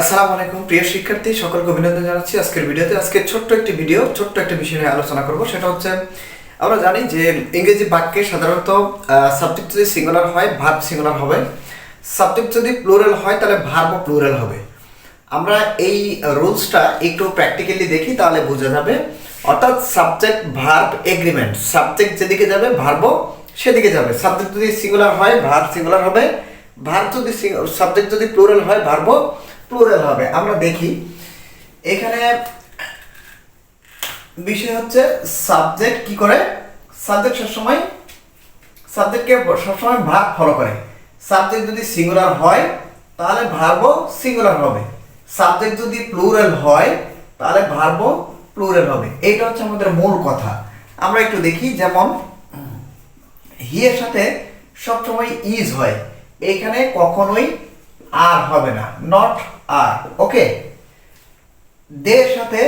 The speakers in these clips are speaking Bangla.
আসসালামু আলাইকুম, প্রিয় শিক্ষার্থী, সকলকে অভিনন্দন জানাচ্ছি আজকের ভিডিওতে। আজকে ছোট্ট একটি ভিডিও, ছোট্ট একটা বিষয় নিয়ে আলোচনা করব। সেটা হচ্ছে, আমরা জানি যে ইংরেজি বাক্যে সাধারণত সাবজেক্ট যদি সিঙ্গুলার হয় ভার্ব সিঙ্গুলার হবে। সাবজেক্ট যদি প্লুরাল হয়, তাহলে ভার্বও প্লুরাল হবে। আমরা এই রুলসটা একটু প্র্যাকটিক্যালি দেখি, তাহলে বোঝা যাবে। অর্থাৎ সাবজেক্ট ভার্ব এগ্রিমেন্ট সাবজেক্ট যেদিকে যাবে ভার্বও সেদিকে যাবে। সাবজেক্ট যদি সিঙ্গুলার হয় ভার্ব সিঙ্গুলার হবে। ভার্ব যদি সাবজেক্ট যদি প্লুরাল হয় ভার্বও প্লুরাল হবে। আমরা দেখি। এখানে বিষয় হচ্ছে সাবজেক্ট কি করে? সাবজেক্ট সবসময় সাবজেক্টকে সবসময় ভার্ব ফলো করে। সাবজেক্ট যদি সিঙ্গুলার হয়, তাহলে ভার্বও সিঙ্গুলার হবে। সাবজেক্ট যদি প্লুরাল হয়, তাহলে ভার্বও প্লুরাল হবে। এইটা হচ্ছে আমাদের মূল কথা। আমরা একটু দেখি, যেমন হি এর সাথে সবসময় ইজ হয়। এখানে কখনোই আর হবে না নট আর ওকে দের সাথে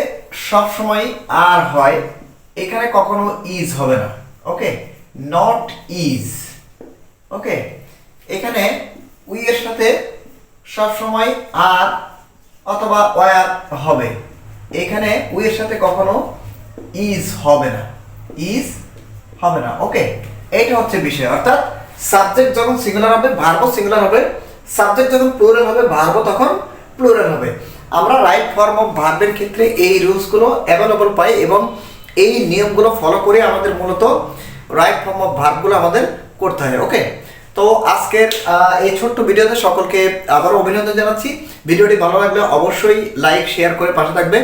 সবসময় আর হয়, এখানে কখনো ইজ হবে না ওকে নট ইজ ওকে এখানে উই এর সাথে সবসময় আর অথবা ওয়ার হবে, এখানে উই এর সাথে কখনো ইজ হবে না ইজ হবে না ওকে এইটা হচ্ছে বিষয়, অর্থাৎ সাবজেক্ট যখন সিঙ্গুলার হবে ভার্বও সিঙ্গুলার হবে সাবজেক্ট যখন প্লুরাল হবে ভার্বও তখন প্লুরাল হবে। আমরা রাইট ফর্ম অফ ভার্বের ক্ষেত্রে এই রুলসগুলো অ্যাভেলেবল পাই এবং এই নিয়মগুলো ফলো করে আমাদের মূলত রাইট ফর্ম অফ ভার্বগুলো আমাদের করতে হয় ওকে তো আজকের এই ছোট্ট ভিডিওতে সকলকে আবারও অভিনন্দন জানাচ্ছি। ভিডিওটি ভালো লাগলে অবশ্যই লাইক শেয়ার করে পাশে থাকবে।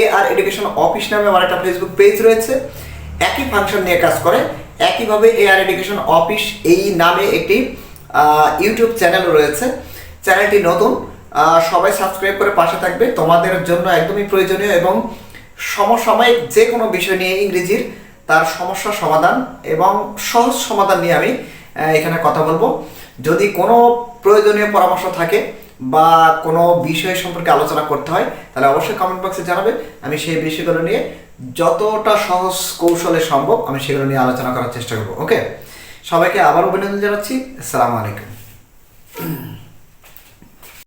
এ আর এডুকেশন অফিস নামে আমার একটা ফেসবুক পেজ রয়েছে। একই ফাংশন নিয়ে কাজ করে। একইভাবে এ আর এডুকেশন অফিস এই নামে একটি ইউটিউব চ্যানেল রয়েছে। চ্যানেলটি নতুন। সবাই সাবস্ক্রাইব করে পাশে থাকবে। তোমাদের জন্য একদমই প্রয়োজনীয় এবং সমসাময়িক যে কোনো বিষয় নিয়ে ইংরেজির তার সমস্যা সমাধান এবং সহজ সমাধান নিয়ে আমি এখানে কথা বলব। যদি কোনো প্রয়োজনীয় পরামর্শ থাকে বা কোনো বিষয় সম্পর্কে আলোচনা করতে হয়, তাহলে অবশ্যই কমেন্ট বক্সে জানাবে। আমি সেই বিষয়গুলো নিয়ে যতটা সহজ কৌশলে সম্ভব আমি সেগুলো নিয়ে আলোচনা করার চেষ্টা করব। ওকে সবাইকে আবার অভিনন্দন জানাচ্ছি। আসসালামু আলাইকুম।